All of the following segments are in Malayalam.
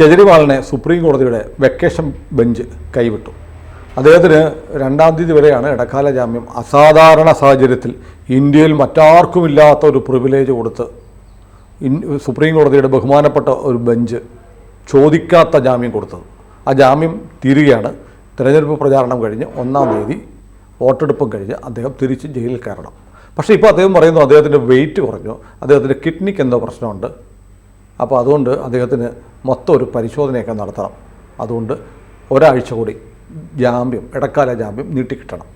കെജ്രിവാളിനെ സുപ്രീം കോടതിയുടെ വെക്കേഷൻ ബെഞ്ച് കൈവിട്ടു. അദ്ദേഹത്തിന് രണ്ടാം തീയതി വരെയാണ് ഇടക്കാല ജാമ്യം. അസാധാരണ സാഹചര്യത്തിൽ ഇന്ത്യയിൽ മറ്റാർക്കുമില്ലാത്ത ഒരു പ്രിവിലേജ് കൊടുത്ത് സുപ്രീം കോടതിയുടെ ബഹുമാനപ്പെട്ട ഒരു ബെഞ്ച് ചോദിക്കാത്ത ജാമ്യം കൊടുത്തത്. ആ ജാമ്യം തീരുകയാണ്. തിരഞ്ഞെടുപ്പ് പ്രചാരണം കഴിഞ്ഞ് ഒന്നാം തീയതി വോട്ടെടുപ്പും കഴിഞ്ഞ് അദ്ദേഹം തിരിച്ച് ജയിലിൽ കയറണം. പക്ഷേ ഇപ്പോൾ അദ്ദേഹം പറയുന്നു അദ്ദേഹത്തിന്റെ വെയിറ്റ് കുറഞ്ഞു. അദ്ദേഹത്തിന്റെ കിഡ്നിക്ക് എന്തോ പ്രശ്നമുണ്ട്. അപ്പോൾ അതുകൊണ്ട് അദ്ദേഹത്തിന് മൊത്തം ഒരു പരിശോധനയൊക്കെ നടത്തണം. അതുകൊണ്ട് ഒരാഴ്ച കൂടി ജാമ്യം ഇടക്കാല ജാമ്യം നീട്ടിക്കിട്ടണം.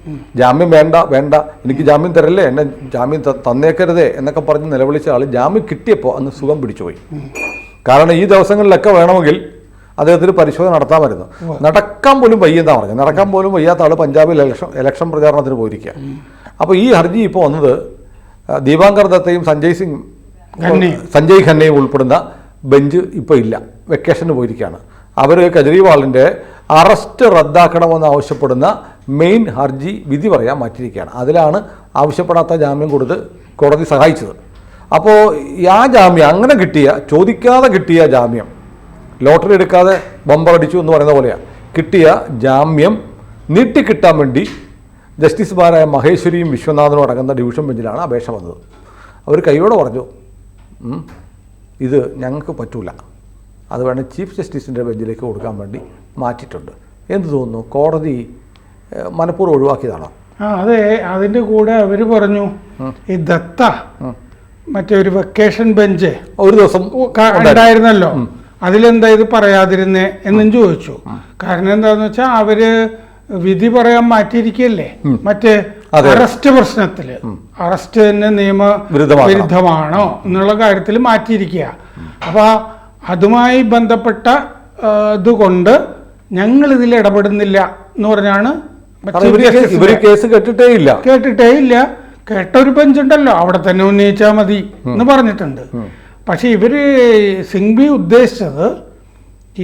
ജാമ്യം വേണ്ട വേണ്ട. എനിക്ക് ജാമ്യം തരല്ലേ? എന്നെ ജാമ്യം തന്നേക്കരുതേ എന്നൊക്കെ പറഞ്ഞ് നിലവിളിച്ച ആൾ ജാമ്യം കിട്ടിയപ്പോൾ അന്ന് സുഖം പിടിച്ചുപോയി. കാരണം ഈ ദിവസങ്ങളിലൊക്കെ വേണമെങ്കിൽ അദ്ദേഹത്തിന് പരിശോധന നടത്താമായിരുന്നു നടക്കാൻ പോലും വയ്യെന്നാ പറഞ്ഞത്. നടക്കാൻ പോലും വയ്യാത്ത ആൾ പഞ്ചാബിൽ ഇലക്ഷൻ ഇലക്ഷൻ പ്രചാരണത്തിന് പോയിരിക്കുക അപ്പോൾ ഈ ഹർജി ഇപ്പോൾ വന്നത് ദീപാങ്കർ ദത്തയും സഞ്ജയ് സിംഗ് സഞ്ജയ് ഖന്നയും ഉൾപ്പെടുന്ന ബെഞ്ച് ഇപ്പോൾ ഇല്ല. വെക്കേഷന് പോയിരിക്കുകയാണ് അവർ കെജ്രിവാളിന്റെ അറസ്റ്റ് റദ്ദാക്കണമെന്ന് ആവശ്യപ്പെടുന്ന മെയിൻ ഹർജി വിധി പറയാൻ മാറ്റിയിരിക്കുകയാണ്. അതിലാണ് ആവശ്യപ്പെടാത്ത ജാമ്യം കൊടുത്ത് കോടതി സഹായിച്ചത്. അപ്പോൾ ആ ജാമ്യം അങ്ങനെ കിട്ടിയ ചോദിക്കാതെ കിട്ടിയ ജാമ്യം ലോട്ടറി എടുക്കാതെ ബമ്പറടിച്ചു എന്ന് പറയുന്ന പോലെയാണ് കിട്ടിയ ജാമ്യം നീട്ടിക്കിട്ടാൻ വേണ്ടി ജസ്റ്റിസുമാരായ മഹേശ്വരിയും വിശ്വനാഥനും അടങ്ങുന്ന ഡിവിഷൻ ബെഞ്ചിലാണ് അപേക്ഷ വന്നത്. അവർ കൈയോടെ പറഞ്ഞു "ഉം, ഇത് ഞങ്ങൾക്ക് പറ്റൂല. അത് വേണം ചീഫ് ജസ്റ്റിസിന്റെ ബെഞ്ചിലേക്ക് കൊടുക്കാൻ വേണ്ടി മാറ്റിയിട്ടുണ്ട്. എന്ത് തോന്നുന്നു? കോടതി മനഃപൂർവം ഒഴിവാക്കിയതാണോ? ആ അതെ. അതിന്റെ കൂടെ അവർ പറഞ്ഞു ഈ ദത്ത മറ്റേ ഒരു വെക്കേഷൻ ബെഞ്ച് ഒരു ദിവസം ഉണ്ടായിരുന്നല്ലോ. അതിലെന്താ ഇത് പറയാതിരുന്നേ എന്നും ചോദിച്ചു. കാരണം എന്താന്ന് വെച്ചാൽ അവർ വിധി പറയാൻ മാറ്റിയിരിക്കല്ലേ മറ്റേ. അറസ്റ്റ് പ്രശ്നത്തിൽ അറസ്റ്റ് തന്നെ നിയമ വിരുദ്ധമാണോ എന്നുള്ള കാര്യത്തിൽ മാറ്റിയിരിക്കുക. അപ്പൊ അതുമായി ബന്ധപ്പെട്ട ഇതുകൊണ്ട് ഞങ്ങൾ ഇതിൽ ഇടപെടുന്നില്ല എന്ന് പറഞ്ഞാണ് ഇവർ കേസ് കേട്ടിട്ടേ ഇല്ല. കേട്ടിട്ടേ ഇല്ല. കേട്ട ഒരു ബെഞ്ചുണ്ടല്ലോ. അവിടെ തന്നെ ഉന്നയിച്ചാൽ മതി എന്ന് പറഞ്ഞിട്ടുണ്ട്. പക്ഷെ ഇവർ സിംഗ്വി ഉദ്ദേശിച്ചത്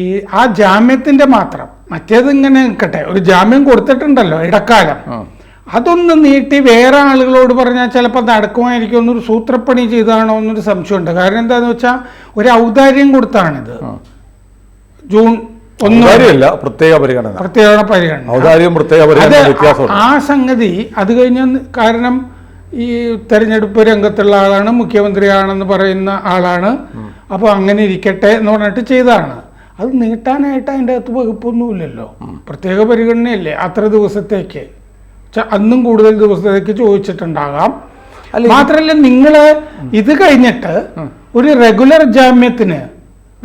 ഈ ആ ജാമ്യത്തിന്റെ മാത്രം. മറ്റേത് ഇങ്ങനെ നിൽക്കട്ടെ. ഒരു ജാമ്യം കൊടുത്തിട്ടുണ്ടല്ലോ ഇടക്കാലം. അതൊന്ന് നീട്ടി വേറെ ആളുകളോട് പറഞ്ഞാൽ ചിലപ്പോൾ നടക്കുമായിരിക്കും എന്നൊരു സൂത്രപ്പണി ചെയ്താണോ എന്നൊരു സംശയമുണ്ട്. കാരണം എന്താന്ന് വെച്ചാൽ ഒരു ഔദാര്യം കൊടുത്താണിത്. ജൂൺ പ്രത്യേക പരിഗണന. പ്രത്യേക പരിഗണന. ഔദാര്യം പ്രത്യേക പരിഗണന ആ സംഗതി അത് കഴിഞ്ഞ കാരണം ഈ തെരഞ്ഞെടുപ്പ് രംഗത്തുള്ള ആളാണ് മുഖ്യമന്ത്രിയാണെന്ന് പറയുന്ന ആളാണ്. അപ്പോൾ അങ്ങനെ ഇരിക്കട്ടെ എന്ന് പറഞ്ഞിട്ട് ചെയ്തതാണ് അത് നീട്ടാനായിട്ട് അതിന്റെ അകത്ത് വകുപ്പൊന്നുമില്ലല്ലോ. പ്രത്യേക പരിഗണനയല്ലേ അത്ര ദിവസത്തേക്ക്. അന്നും കൂടുതൽ ദിവസത്തേക്ക് ചോദിച്ചിട്ടുണ്ടാകാം. മാത്രമല്ല നിങ്ങൾ ഇത് കഴിഞ്ഞിട്ട് ഒരു റെഗുലർ ജാമ്യത്തിന്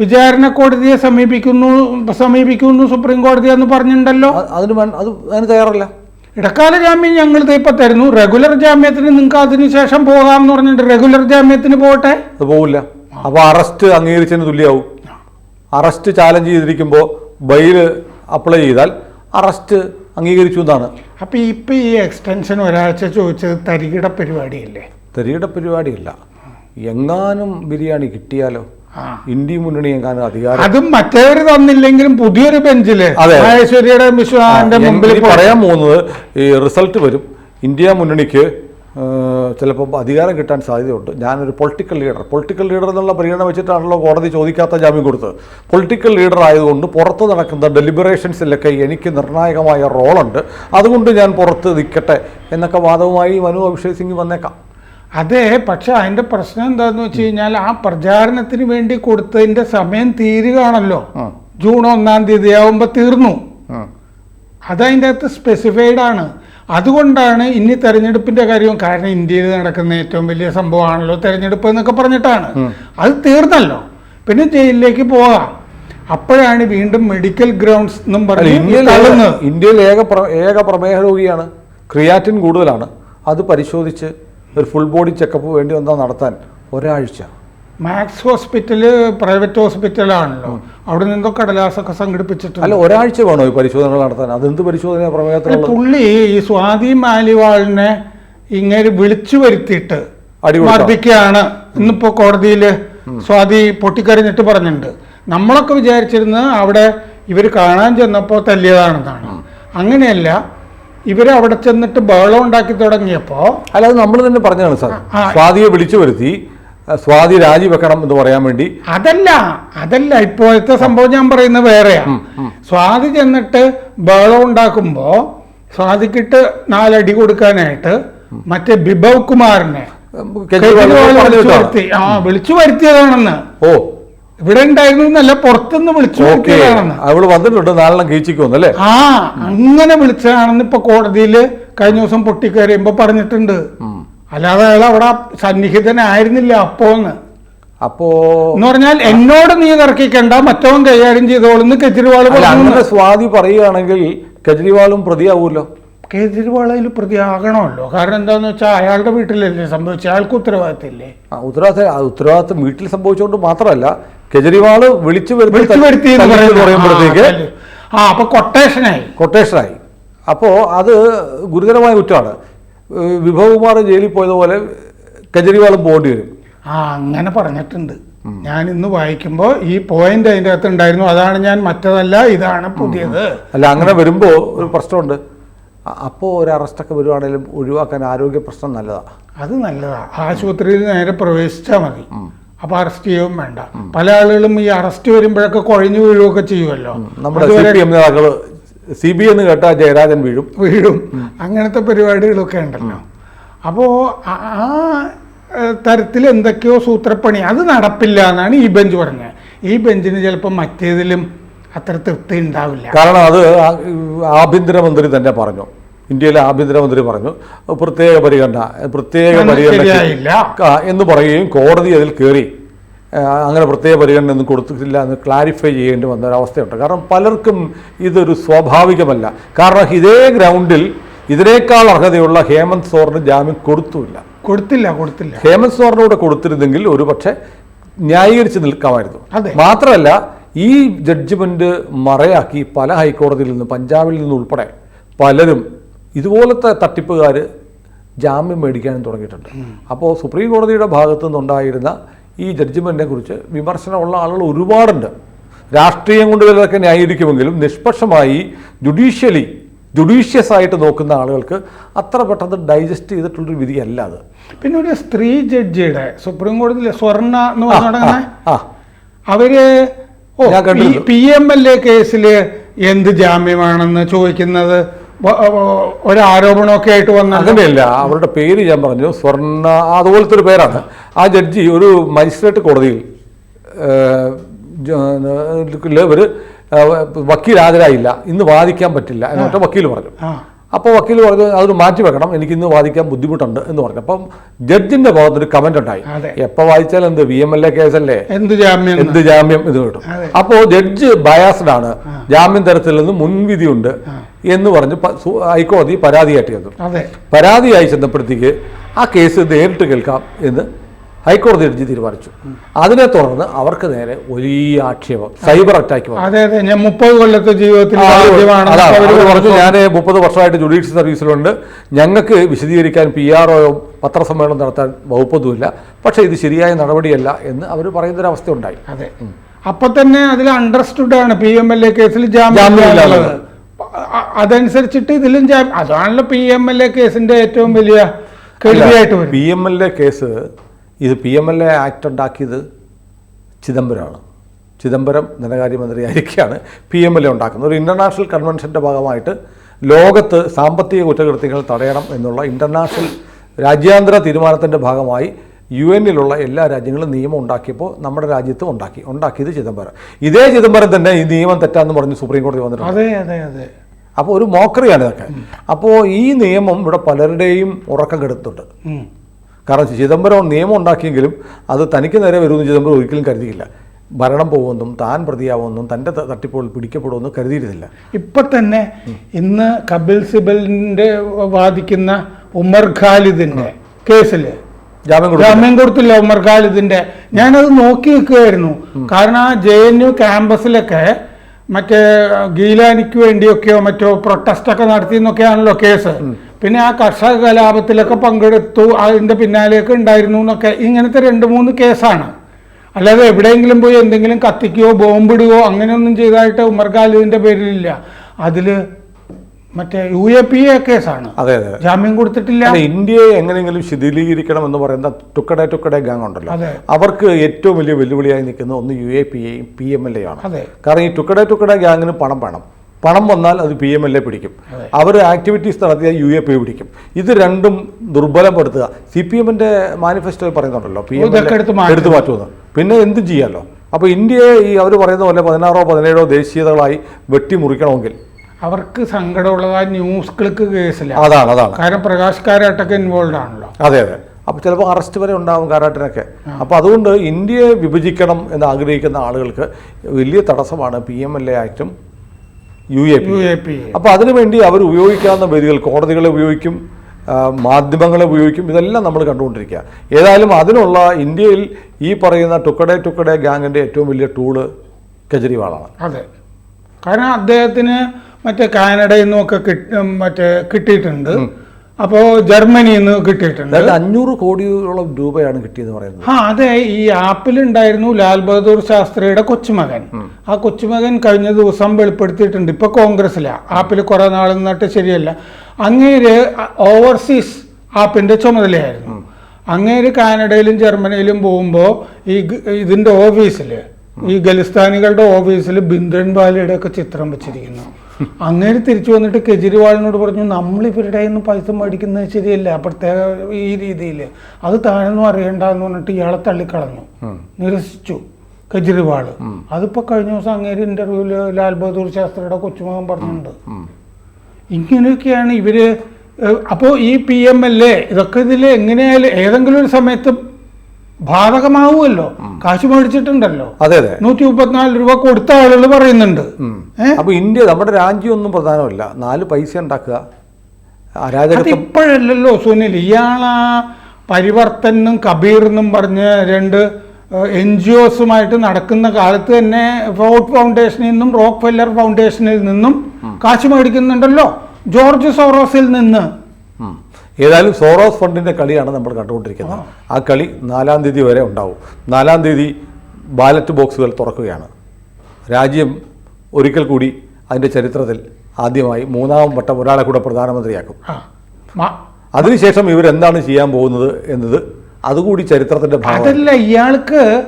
വിചാരണ കോടതിയെ സമീപിക്കുന്നു സമീപിക്കുന്നു സുപ്രീം കോടതി എന്ന് പറഞ്ഞിട്ടുണ്ടല്ലോ. അതിന് അത് അതിന് തയ്യാറല്ല. ഇടക്കാല ജാമ്യം ഞങ്ങൾ ഇപ്പൊ തരുന്നു. റെഗുലർ ജാമ്യത്തിന് നിങ്ങൾക്ക് അതിനുശേഷം പോകാമെന്ന് പറഞ്ഞിട്ട് റെഗുലർ ജാമ്യത്തിന് പോകട്ടെ? അത് പോകില്ല അപ്പോൾ അറസ്റ്റ് അംഗീകരിച്ചതിന് തുല്യമാവും അറസ്റ്റ് ചാലഞ്ച് ചെയ്തിരിക്കുമ്പോൾ ബെയിൽ അപ്ലൈ ചെയ്താൽ അറസ്റ്റ് അംഗീകരിച്ചു എന്നാണ്. അപ്പൊ ഇപ്പൊ ഈ എക്സ്റ്റൻഷൻ ഒരാഴ്ച ചോദിച്ചത് തരികിട പരിപാടിയല്ലേ? തരികിട പരിപാടിയല്ല. എങ്ങാനും ബിരിയാണി കിട്ടിയാലോ. ഇന്ത്യ മുന്നണി എങ്ങാനും അധികാരം അതും മറ്റേ തന്നില്ലെങ്കിലും പുതിയൊരു ബെഞ്ചിൽ ഐശ്വര്യയുടെ മുമ്പിൽ പറയാൻ പോകുന്നത് ഈ റിസൾട്ട് വരും. ഇന്ത്യ മുന്നണിക്ക് ചിലപ്പോൾ അധികാരം കിട്ടാൻ സാധ്യതയുണ്ട്. ഞാനൊരു പൊളിറ്റിക്കൽ ലീഡർ പൊളിറ്റിക്കൽ ലീഡർ എന്നുള്ള പരിഗണന വെച്ചിട്ടാണല്ലോ കോടതി ചോദിക്കാത്ത ജാമ്യം കൊടുത്തത്. പൊളിറ്റിക്കൽ ലീഡർ ആയതുകൊണ്ട് പുറത്ത് നടക്കുന്ന ഡെലിബറേഷൻസിലൊക്കെ എനിക്ക് നിർണായകമായ റോളുണ്ട് അതുകൊണ്ട് ഞാൻ പുറത്ത് നിൽക്കട്ടെ എന്നൊക്കെ വാദവുമായി മനു അഭിഷേക് സിംഗ് വന്നേക്കാം. അതെ പക്ഷെ അതിന്റെ പ്രശ്നം എന്താന്ന് വെച്ച് കഴിഞ്ഞാൽ ആ പ്രചാരണത്തിന് വേണ്ടി കൊടുത്തതിന്റെ സമയം തീരുകയാണല്ലോ. ജൂൺ ഒന്നാം തീയതി ആവുമ്പോൾ തീർന്നു. അതതിന്റെ അകത്ത് സ്പെസിഫൈഡ് ആണ്. അതുകൊണ്ടാണ് ഇനി തെരഞ്ഞെടുപ്പിന്റെ കാര്യം കാരണം ഇന്ത്യയിൽ നടക്കുന്ന ഏറ്റവും വലിയ സംഭവമാണല്ലോ തെരഞ്ഞെടുപ്പ് എന്നൊക്കെ പറഞ്ഞിട്ടാണ്. അത് തീർന്നല്ലോ. പിന്നെ ജയിലിലേക്ക് പോകാം. അപ്പോഴാണ് വീണ്ടും മെഡിക്കൽ ഗ്രൗണ്ട്സ് എന്നും പറഞ്ഞു ഇന്ത്യയിൽ ഏക- ഏക പ്രമേഹ രോഗിയാണ് ക്രിയാറ്റിൻ കൂടുതലാണ്. അത് പരിശോധിച്ച് ഒരു ഫുൾ ബോഡി ചെക്കപ്പ് വേണ്ടി വന്നാൽ നടത്താൻ ഒരാഴ്ച. മാക്സ് ഹോസ്പിറ്റൽ പ്രൈവറ്റ് ഹോസ്പിറ്റലാണല്ലോ. അവിടെ നിന്നോ കടലാസൊക്കെ സംഘടിപ്പിച്ചിട്ടുണ്ട്. അല്ല ഒരാഴ്ച വേണോ ഈ പരിശോധന നടത്താൻ? അതെന്ത് പരിശോധന പുള്ളി ഈ സ്വാതി മാലിവാളിനെ ഇങ്ങനെ വിളിച്ചു വരുത്തിയിട്ട്? മർദ്ദിക്കുകയാണ്. ഇന്നിപ്പോ കോടതിയിൽ സ്വാതി പൊട്ടിക്കരഞ്ഞിട്ട് പറഞ്ഞിട്ടുണ്ട്. നമ്മളൊക്കെ വിചാരിച്ചിരുന്നത് അവിടെ ഇവർ കാണാൻ ചെന്നപ്പോൾ തല്ലിയതാണെന്നാണ്. അങ്ങനെയല്ല ഇവർ അവിടെ ചെന്നിട്ട് ബഹളം ഉണ്ടാക്കി തുടങ്ങിയപ്പോൾ അല്ലാതെ നമ്മൾ തന്നെ പറഞ്ഞാണ് സാർ. സ്വാതിയെ വിളിച്ചു വരുത്തി സ്വാതി രാജിവെക്കണം എന്ന് പറയാൻ വേണ്ടി. അതല്ല അതല്ല ഇപ്പോഴത്തെ സംഭവം ഞാൻ പറയുന്നത് വേറെയാ. സ്വാതി ചെന്നിട്ട് ബഹളം ഉണ്ടാക്കുമ്പോ സ്വാതിക്കിട്ട് നാലടി കൊടുക്കാനായിട്ട് മറ്റേ ബിഭവ് കുമാറിനെ വിളിച്ചു വരുത്തിയതാണെന്ന്. ഓ. ഇവിടെ ഉണ്ടായിരുന്നു എന്നല്ല പുറത്തുനിന്ന് വിളിച്ചു വരുത്തിയതാണെന്ന് അവൾ വന്നിട്ടുണ്ട് നാലെണ്ണം കീച്ചിക്കൊന്നു അല്ലേ ആ അങ്ങനെ വിളിച്ചതാണെന്ന് ഇപ്പൊ കോടതിയിൽ കഴിഞ്ഞ ദിവസം പൊട്ടിക്കയറിയുമ്പോ പറഞ്ഞിട്ടുണ്ട്. അല്ലാതെ അയാൾ അവിടെ സന്നിഹിതനായിരുന്നില്ല അപ്പോന്ന് അപ്പോ എന്ന് പറഞ്ഞാൽ എന്നോട് നീ തർക്കിക്കണ്ട മറ്റവൻ കൈകാര്യം ചെയ്തോളെന്ന് കെജ്രിവാൾ അങ്ങനെ സ്വാതി പറയുകയാണെങ്കിൽ കെജ്രിവാളും പ്രതിയാവൂല്ലോ കേജ്രിവാൾ അതിൽ പ്രതിയാകണമല്ലോ. കാരണം എന്താന്ന് വെച്ചാൽ അയാളുടെ വീട്ടിലല്ലേ സംഭവിച്ചത്? അയാൾക്ക് ഉത്തരവാദിത്തമില്ലേ? ആ, ഉത്തരവാദിത്തം ഉത്തരവാദിത്തം വീട്ടിൽ സംഭവിച്ചുകൊണ്ട് മാത്രമല്ല കെജ്രിവാൾ വിളിച്ചു വിളിച്ചു വരുത്തി എന്ന് പറയുമ്പോഴത്തേക്ക് ആ. അപ്പൊ കൊട്ടേഷനായി കൊട്ടേഷനായി അപ്പോൾ അത് ഗുരുതരമായ കുറ്റമാണ്. വിഭവകുമാർ ജയിലിൽ പോയതുപോലെ കെജ്രിവാളും പോകേണ്ടി വരും. ആ അങ്ങനെ പറഞ്ഞിട്ടുണ്ട്. ഞാൻ ഇന്ന് വായിക്കുമ്പോൾ ഈ പോയിന്റ് അതിന്റെ അകത്ത് ഉണ്ടായിരുന്നു. അതാണ് ഞാൻ മറ്റതല്ല ഇതാണ് പുതിയത്. അല്ല അങ്ങനെ വരുമ്പോൾ ഒരു പ്രശ്നമുണ്ട്. അപ്പോൾ ഒരു അറസ്റ്റൊക്കെ വരുവാണെങ്കിലും ഒഴിവാക്കാൻ ആരോഗ്യ പ്രശ്നം നല്ലതാണ് അത് നല്ലതാ. ആശുപത്രിയിൽ നേരെ പ്രവേശിച്ചാൽ മതി. അപ്പൊ അറസ്റ്റ് ചെയ്യുകയും വേണ്ട. പല ആളുകളും ഈ അറസ്റ്റ് വരുമ്പോഴൊക്കെ കുഴഞ്ഞു വീഴുകയൊക്കെ ചെയ്യുമല്ലോ നമ്മുടെ സി ബി എന്ന് കേട്ടാ ജയരാജൻ വീഴും. വീഴും. അങ്ങനത്തെ പരിപാടികളൊക്കെ ഉണ്ടല്ലോ. അപ്പോൾ ആ തരത്തിൽ എന്തൊക്കെയോ സൂത്രപ്പണി. അത് നടപ്പില്ല എന്നാണ് ഈ ബെഞ്ച് പറഞ്ഞത്. ഈ ബെഞ്ചിന് ചിലപ്പോൾ മറ്റേതിലും അത്ര തൃപ്തി ഉണ്ടാവില്ല. കാരണം അത് ആഭ്യന്തരമന്ത്രി തന്നെ പറഞ്ഞു. ഇന്ത്യയിലെ ആഭ്യന്തരമന്ത്രി പറഞ്ഞു പ്രത്യേക പരിഗണന പ്രത്യേക പരിഗണന എന്ന് പറയുകയും കോടതി അതിൽ കയറി അങ്ങനെ പ്രത്യേക പരിഗണന ഒന്നും കൊടുത്തിട്ടില്ല എന്ന് ക്ലാരിഫൈ ചെയ്യേണ്ടി വന്ന ഒരവസ്ഥയുണ്ട് കാരണം പലർക്കും ഇതൊരു സ്വാഭാവികമല്ല. കാരണം ഇതേ ഗ്രൗണ്ടിൽ ഇതിനേക്കാൾ അർഹതയുള്ള ഹേമന്ത് സോറിന് ജാമ്യം കൊടുത്തുമില്ല. കൊടുത്തില്ല കൊടുത്തില്ല. ഹേമന്ത് സോറിനൂടെ കൊടുത്തിരുന്നെങ്കിൽ ഒരു പക്ഷേ ന്യായീകരിച്ച് നിൽക്കാമായിരുന്നു. അതെ. മാത്രമല്ല ഈ ജഡ്ജ്മെന്റ് മറയാക്കി പല ഹൈക്കോടതിയിൽ നിന്ന് പഞ്ചാബിൽ നിന്ന് ഉൾപ്പെടെ പലരും ഇതുപോലത്തെ തട്ടിപ്പുകാർ ജാമ്യം മേടിക്കാനും തുടങ്ങിയിട്ടുണ്ട്. അപ്പോൾ സുപ്രീം കോടതിയുടെ ഭാഗത്തു നിന്നുണ്ടായിരുന്ന ഈ ജഡ്ജ്മെന്റിനെ കുറിച്ച് വിമർശനമുള്ള ആളുകൾ ഒരുപാടുണ്ട്. രാഷ്ട്രീയം കൊണ്ട് ചിലതൊക്കെ ന്യായീകരിക്കുമെങ്കിലും നിഷ്പക്ഷമായി ജുഡീഷ്യലി ജുഡീഷ്യസ് ആയിട്ട് നോക്കുന്ന ആളുകൾക്ക് അത്ര പെട്ടെന്ന് ഡൈജസ്റ്റ് ചെയ്തിട്ടുള്ളൊരു വിധിയല്ല അത്. പിന്നെ ഒരു സ്ത്രീ ജഡ്ജിയുടെ സുപ്രീം കോടതിയിലെ സ്വർണ എന്ന് പറഞ്ഞ അവർ പി എം എൽ എ കേസിൽ എന്ത് ജാമ്യമാണെന്ന് ചോദിക്കുന്നത്? വ- വ- ഒരു ആരോപണമൊക്കെ ആയിട്ട് വന്ന അങ്ങനെയല്ല അവരുടെ പേര് ഞാൻ പറഞ്ഞു സ്വർണ അതുപോലത്തെ ഒരു പേരാണ്. ആ ജഡ്ജി ഒരു മജിസ്ട്രേറ്റ് കോടതിയിൽ ഇവർ വക്കീൽ ഹാജരായില്ല ഇന്ന് വാദിക്കാൻ പറ്റില്ല എന്നിട്ട് വക്കീൽ പറഞ്ഞു. അപ്പോൾ വക്കീൽ പറഞ്ഞു അതൊരു മാറ്റി വെക്കണം. എനിക്ക് ഇന്ന് വാദിക്കാൻ ബുദ്ധിമുട്ടുണ്ട് എന്ന് പറഞ്ഞു. അപ്പം ജഡ്ജിന്റെ ഭാഗത്തൊരു കമന്റ് ഉണ്ടായി. എപ്പോൾ വായിച്ചാൽ എന്ത്? വി എം എൽ എ കേസല്ലേ? എന്ത് ജാമ്യം എന്ത് ജാമ്യം? ഇത് കിട്ടും. അപ്പോൾ ജഡ്ജ് ബയാസ്ഡ് ആണ്. ജാമ്യം തരത്തിൽ നിന്ന് മുൻവിധിയുണ്ട് എന്ന് പറഞ്ഞ് ഹൈക്കോടതി പരാതിയായിട്ട് ചെന്നു. പരാതിയായി ചെന്നപ്പോഴത്തേക്ക് ആ കേസ് നേരിട്ട് കേൾക്കാം എന്ന് ഹൈക്കോടതി ജഡ്ജി തീരുമാനിച്ചു. അതിനെ തുടർന്ന് അവർക്ക് നേരെ വലിയ ആക്ഷേപം സൈബർ അറ്റാക്ക് അതെ അതെ ഞാൻ മുപ്പത് കൊല്ലത്തെ ജീവിതത്തിൽ പറഞ്ഞു. ഞാൻ മുപ്പത് വർഷമായിട്ട് ജുഡീഷ്യൽ സർവീസിലുണ്ട്. ഞങ്ങൾക്ക് വിശദീകരിക്കാൻ പി ആർ ഒയോ പത്രസമ്മേളനം നടത്താൻ വകുപ്പൊന്നുമില്ല. പക്ഷേ ഇത് ശരിയായ നടപടിയല്ല എന്ന് അവർ പറയുന്നൊരവസ്ഥ ഉണ്ടായി അതെ. അപ്പൊ തന്നെ അതിൽ അണ്ടർസ്റ്റുഡ് ആണ് പി എം എൽ എ കേസിൽ അതനുസരിച്ചിട്ട് ഇതിലും ജാമ്യം അതാണല്ലോ പി എം എൽ എ കേസിന്റെ ഏറ്റവും വലിയ വരും P M L A case ഇത് P M L A act ഉണ്ടാക്കിയത് ചിദംബരമാണ്. ചിദംബരം ധനകാര്യമന്ത്രിയായിരിക്കുകയാണ് പി എം എൽ എ ഉണ്ടാക്കുന്നത്. ഒരു ഇന്റർനാഷണൽ കൺവെൻഷന്റെ ഭാഗമായിട്ട് ലോകത്ത് സാമ്പത്തിക കുറ്റകൃത്യങ്ങൾ തടയണം എന്നുള്ള ഇന്റർനാഷണൽ രാജ്യാന്തര തീരുമാനത്തിന്റെ ഭാഗമായി യു എന്നിലുള്ള എല്ലാ രാജ്യങ്ങളും നിയമം ഉണ്ടാക്കിയപ്പോൾ നമ്മുടെ രാജ്യത്തും ഉണ്ടാക്കി. ഉണ്ടാക്കിയത് ചിദംബരം. ഇതേ ചിദംബരം തന്നെ ഈ നിയമം തെറ്റാന്ന് പറഞ്ഞ് സുപ്രീം കോടതി വന്നിട്ടുണ്ട്. അതെ അതെ അതെ. അപ്പോൾ ഒരു മോക്കറിയാണ് ഇതൊക്കെ. അപ്പോൾ ഈ നിയമം ഇവിടെ പലരുടെയും ഉറക്കം കെടുത്തുന്നുണ്ട്. ഉം. കാരണം ചിദംബരം നിയമം ഉണ്ടാക്കിയെങ്കിലും അത് തനിക്ക് നേരെ വരുമെന്ന് ചിദംബരം ഒരിക്കലും കരുതിയില്ല. ഭരണം പോകുമെന്നും താൻ പ്രതിയാവുമെന്നും തന്റെ തട്ടിപ്പോൾ തട്ടിപ്പുകൾ പിടിക്കപ്പെടുമെന്നും കരുതിയിരുന്നില്ല. ഇപ്പം തന്നെ ഇന്ന് കപിൽ സിബലിന്റെ വാദിക്കുന്ന ഉമർ ഖാലിദിന്റെ കേസിൽ ജാമ്യം ജാമ്യം കൊടുത്തില്ല ഉമർ ഖാലിദിന്റെ ഞാനത് നോക്കി നിൽക്കുകയായിരുന്നു. കാരണം ആ ജെ എൻ യു ക്യാമ്പസിലൊക്കെ മറ്റേ ഗീലാനിക്ക് വേണ്ടിയൊക്കെയോ മറ്റോ പ്രൊട്ടസ്റ്റ് ഒക്കെ നടത്തി എന്നൊക്കെയാണല്ലോ കേസ് പിന്നെ ആ കർഷക കലാപത്തിലൊക്കെ പങ്കെടുത്തു അതിന്റെ പിന്നാലെയൊക്കെ ഉണ്ടായിരുന്നു എന്നൊക്കെ. ഇങ്ങനത്തെ രണ്ട് മൂന്ന് കേസാണ്. അല്ലാതെ എവിടെയെങ്കിലും പോയി എന്തെങ്കിലും കത്തിക്കുകയോ ബോംബിടുകയോ അങ്ങനെയൊന്നും ചെയ്തായിട്ട് ഉമർ ഖാലിദിന്റെ പേരിലില്ല. അതിൽ മറ്റേ യു എ പി എ കേസാണ്. അതെ അതെ ജാമ്യം കൊടുത്തിട്ടില്ല. ഇന്ത്യയെ എങ്ങനെയെങ്കിലും ശിഥിലീകരിക്കണം എന്ന് പറയുന്ന ടുക്കടെ ടുക്കടെ ഗാങ് ഉണ്ടല്ലോ. അവർക്ക് ഏറ്റവും വലിയ വെല്ലുവിളിയായി നിൽക്കുന്ന ഒന്ന് യു എ പി എയും പി എം എൽ എ ആണ് അതെ. കാരണം ഈ ടുക്കടെ ടുക്കടെ ഗാങ്ങിന് പണം വേണം. പണം വന്നാൽ അത് പി എം എൽ എ പിടിക്കും. അവർ ആക്ടിവിറ്റീസ് നടത്തിയാൽ യു എ പി പിടിക്കും. ഇത് രണ്ടും ദുർബലപ്പെടുത്തുക. സി പി എമ്മിന്റെ മാനിഫെസ്റ്റോ പറയുന്നുണ്ടല്ലോ. P M. എടുത്തു മാറ്റുമെന്ന്. പിന്നെ എന്തും ചെയ്യാമല്ലോ അപ്പോൾ ഇന്ത്യയെ ഈ അവർ പറയുന്ന പോലെ പതിനാറോ പതിനേഴോ ദേശീയതകളായി വെട്ടിമുറിക്കണമെങ്കിൽ. അവർക്ക് സങ്കടമുള്ളത് ആ ന്യൂസ് ക്ലിക്ക് കേസില്ല അതാണ് അതാണ്. കാരണം പ്രകാശ് കാരാട്ടൊക്കെ ഇൻവോൾവ് ആണല്ലോ. അതെ അതെ. അപ്പോൾ ചിലപ്പോൾ അറസ്റ്റ് വരെ ഉണ്ടാകും കാരാട്ടിനൊക്കെ. അപ്പോൾ അതുകൊണ്ട് ഇന്ത്യയെ വിഭജിക്കണം എന്ന് ആഗ്രഹിക്കുന്ന ആളുകൾക്ക് വലിയ തടസ്സമാണ് പി എം എൽ എ ആക്റ്റും യു എ പി. അപ്പോൾ അതിനുവേണ്ടി അവർ ഉപയോഗിക്കാവുന്ന വേദികൾ കോടതികളെ ഉപയോഗിക്കും മാധ്യമങ്ങളെ ഉപയോഗിക്കും ഇതെല്ലാം നമ്മൾ കണ്ടുകൊണ്ടിരിക്കുക. ഏതായാലും അതിനുള്ള ഇന്ത്യയിൽ ഈ പറയുന്ന ടുക്കടെ ടുക്കടെ ഗാങ്ങിന്റെ ഏറ്റവും വലിയ ടൂൾ കെജ്രിവാളാണ്. അതെ. കാരണം അദ്ദേഹത്തിന് മറ്റേ കാനഡയിൽ നിന്നൊക്കെ കിട്ടും മറ്റേ കിട്ടിയിട്ടുണ്ട്. അപ്പോൾ ജർമ്മനിയിൽ നിന്ന് കിട്ടിയിട്ടുണ്ട്. അതായത് അഞ്ഞൂറ് കോടിയോളം രൂപയാണ് കിട്ടിയെന്ന് പറയുന്നത്. ആ അതെ ഈ ആപ്പിൽ ഉണ്ടായിരുന്നു ലാൽ ബഹദൂർ ശാസ്ത്രിയുടെ കൊച്ചുമകൻ. ആ കൊച്ചുമകൻ കഴിഞ്ഞ ദിവസം വെളിപ്പെടുത്തിയിട്ടുണ്ട്. ഇപ്പൊ കോൺഗ്രസിലാ ആപ്പിൽ കുറെ നാൾ നിന്നിട്ട് ശരിയല്ല. അങ്ങേര് ഓവർസീസ് ആപ്പിന്റെ ചുമതലയായിരുന്നു. അങ്ങേര് കാനഡയിലും ജർമ്മനിയിലും പോകുമ്പോൾ ഈ ഇതിന്റെ ഓഫീസിൽ ഈ ഖലിസ്ഥാനികളുടെ ഓഫീസിൽ ബിന്ദൻ ബാലിയുടെ ഒക്കെ ചിത്രം വെച്ചിരിക്കുന്നു. അങ്ങേര് തിരിച്ചു വന്നിട്ട് കെജ്രിവാളിനോട് പറഞ്ഞു നമ്മൾ ഇവരുടെ നിന്ന് പൈസ മേടിക്കുന്നത് ശരിയല്ല പ്രത്യേക ഈ രീതിയിൽ അത് താനൊന്നും അറിയണ്ട എന്ന് പറഞ്ഞിട്ട് ഇയാളെ തള്ളിക്കളഞ്ഞു. നിരസിച്ചു കെജ്രിവാൾ അതിപ്പോ കഴിഞ്ഞ ദിവസം അങ്ങേര് ഇന്റർവ്യൂൽ ലാൽ ബഹദൂർ ശാസ്ത്രിയുടെ കൊച്ചുമകൻ പറഞ്ഞിട്ടുണ്ട്. ഇങ്ങനെയൊക്കെയാണ് ഇവർ അപ്പോൾ അപ്പോ ഈ പി എം എൽ എ ഇതൊക്കെ ഇതിൽ എങ്ങനെയായാലും ഏതെങ്കിലും ഒരു സമയത്ത് ബാധകമാവുമല്ലോ. കാശ് മേടിച്ചിട്ടുണ്ടല്ലോ. അതെ അതെ. നൂറ്റി മുപ്പത്തിനാല് രൂപ കൊടുത്ത ആളുകൾ പറയുന്നുണ്ട്. അപ്പൊ ഇന്ത്യ നമ്മുടെ രാജ്യമൊന്നും പ്രധാനമല്ല. നാല് പൈസ ഉണ്ടാക്കുക. അരാജകത്വം അതിപ്പോഴല്ലല്ലോ സുനിൽ. ഇയാളാ പരിവർത്തനും കബീർ എന്നും പറഞ്ഞ് രണ്ട് എൻ ജി ഒസുമായിട്ട് നടക്കുന്ന കാലത്ത് തന്നെ ഫോർട്ട് ഫൗണ്ടേഷനിൽ നിന്നും റോക്ക് ഫെല്ലർ ഫൗണ്ടേഷനിൽ നിന്നും കാശ് മേടിക്കുന്നുണ്ടല്ലോ. ജോർജ് സോറോസിൽ നിന്ന്. ഏതായാലും സോറോസ് ഫണ്ടിന്റെ കളിയാണ് നമ്മൾ കണ്ടുകൊണ്ടിരിക്കുന്നത്. ആ. കളി നാലാം തീയതി വരെ ഉണ്ടാവും. നാലാം തീയതി ബാലറ്റ് ബോക്സുകൾ തുറക്കുകയാണ്. രാജ്യം ഒരിക്കൽ കൂടി അതിന്റെ ചരിത്രത്തിൽ ആദ്യമായി മൂന്നാം വട്ടം ഒരാളെ കൂടെ പ്രധാനമന്ത്രിയാക്കും. അതിനുശേഷം ഇവരെന്താണ് ചെയ്യാൻ പോകുന്നത് എന്നത് അതുകൂടി ചരിത്രത്തിന്റെ അതല്ല ഇയാൾക്ക്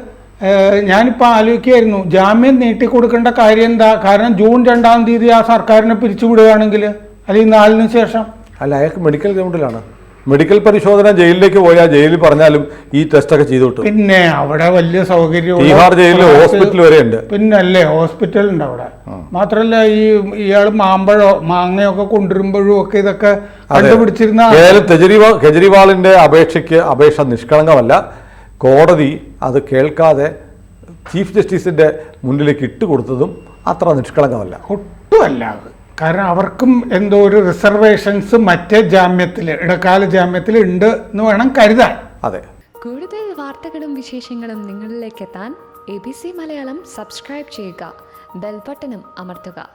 ഞാനിപ്പോൾ ആലോചിക്കുകയായിരുന്നു. ജാമ്യം നീട്ടിക്കൊടുക്കേണ്ട കാര്യം എന്താ? കാരണം ജൂൺ രണ്ടാം തീയതി ആ സർക്കാരിനെ പിരിച്ചുവിടുകയാണെങ്കിൽ അല്ലെങ്കിൽ നാലിന് ശേഷം? അല്ല അയാൾക്ക് മെഡിക്കൽ ഗ്രൗണ്ടിലാണ് മെഡിക്കൽ പരിശോധന ജയിലിലേക്ക് പോയാൽ ജയിലിൽ പറഞ്ഞാലും ഈ ടെസ്റ്റൊക്കെ ചെയ്തു കിട്ടും പിന്നെ അവിടെ വലിയ സൗകര്യം ബീഹാർ ജയിലിൽ ഹോസ്പിറ്റൽ വരെ ഉണ്ട് പിന്നെ അല്ലേ ഹോസ്പിറ്റൽ ഉണ്ട് അവിടെ. മാത്രല്ല ഈ ഇയാൾ മാമ്പഴോ മാങ്ങയൊക്കെ കൊണ്ടുവരുമ്പോഴും ഒക്കെ ഇതൊക്കെ കണ്ടുപിടിച്ചിരുന്ന കെജ്രിവാൾ കെജ്രിവാളിന്റെ അപേക്ഷയ്ക്ക് അപേക്ഷ നിഷ്കളങ്കമല്ല. കോടതി അത് കേൾക്കാതെ ചീഫ് ജസ്റ്റിസിന്റെ മുന്നിലേക്ക് ഇട്ടുകൊടുത്തതും അത്ര നിഷ്കളങ്കമല്ല. ഒട്ടുമല്ല അത്. കാരണം അവർക്കും എന്തോ ഒരു റിസർവേഷൻസ് മറ്റേ ജാമ്യത്തിൽ ഇടക്കാല ജാമ്യത്തിൽ ഉണ്ട് എന്ന് വേണം കരുതാൻ. അതെ. കൂടുതൽ വാർത്തകളും വിശേഷങ്ങളും നിങ്ങളിലേക്ക് എത്താൻ A B C Malayalam subscribe ചെയ്യുക. ബെൽബട്ടനും അമർത്തുക.